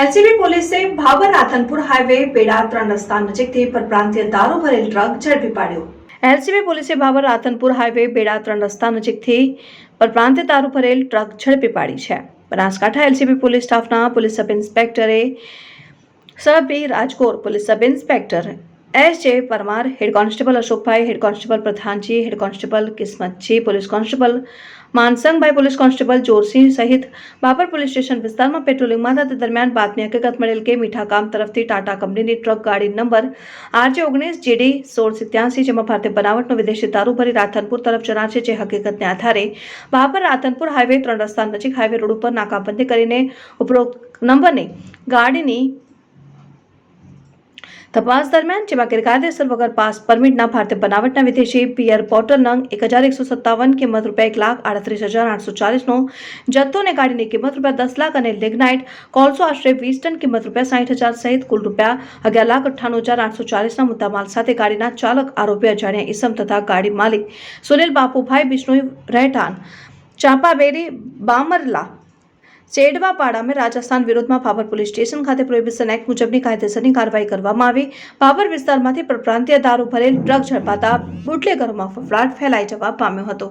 LCB પોલીસે Bhabhar Radhanpur highway પેડા ત્રણ રસ્તા નજીકથી પરપ્રાંતીય દારૂ ભરેલ ટ્રક ઝડપી પાડ્યો. એલસીબી પોલીસે ભાબર રાધનપુર હાઈવે બેડા ત્રણ રસ્તા નજીકથી પરપ્રાંતીય દારૂ ભરેલ ટ્રક ઝડપી પાડી છે. બનાસકાંઠા એલસીબી પોલીસ સ્ટાફના police sub ઇન્સ્પેક્ટરે sub B Rajkor police sub inspector S J Parmar head constable Ashokbhai head constable Pradhanji head constable Kismatji police constable Mansangbhai police constable Jorsinh સહિત બાબર પોલીસ સ્ટેશન વિસ્તારમાં પેટ્રોલિંગમાં હતા દરમિયાન બાતમી હકીકત મળેલ કે મીઠાકામ તરફથી ટાટા કંપનીની ટ્રક ગાડી નંબર આરજે ઓગણીસ જેડી સોળ સિત્યાસી જેમાં ભારતીય બનાવટનો વિદેશી દારૂ ભરી રાધનપુર તરફ જનાર છે જે હકીકતને આધારે બાબર રાધનપુર હાઈવે ત્રણ રસ્તા નજીક હાઈવે રોડ ઉપર નાકાબંધી કરીને ઉપરોક્ત નંબરની ગાડીની તપાસ દરમિયાન જેમાં ગેરકાયદેસર વગર પાસ પરમિટના ભારતીય બનાવટના વિદેશી પિયર પોટર નંગ એક હજાર એકસો સત્તાવન કિંમત રૂપિયા એક લાખ આડત્રીસ હજાર આઠસો ચાલીસનો જથ્થો અને ગાડીની કિંમત રૂપિયા દસ લાખ અને લેગ્નાઇટ કોલસો આશરે વીસ ટન કિંમત રૂપિયા સાઠ હજાર સહિત કુલ રૂપિયા અગિયાર લાખ અઠ્ઠાણું હજાર આઠસો ચાલીસના મુદ્દામાલ સાથે ગાડીના ચાલક, આરોપી અજાણ્યા ઈસમ તથા ગાડી માલિક સુનિલ બાપુભાઈ બિશ્નોઈ રહેઠાણ, ચાંપાબેરી બામરલા સેડવા પાડામે રાજસ્થાન વિરોધમાં ભાભર પોલીસ સ્ટેશન ખાતે પ્રોહિબિશન એક્ટ મુજબની કાયદેસરની કાર્યવાહી કરવામાં આવી. ભાભર વિસ્તારમાંથી પરપ્રાંતીય દારૂ ભરેલ ટ્રક ઝડપાતા બુટલેગરોમાં ફફડાટ ફેલાઈ જવા પામ્યો હતો.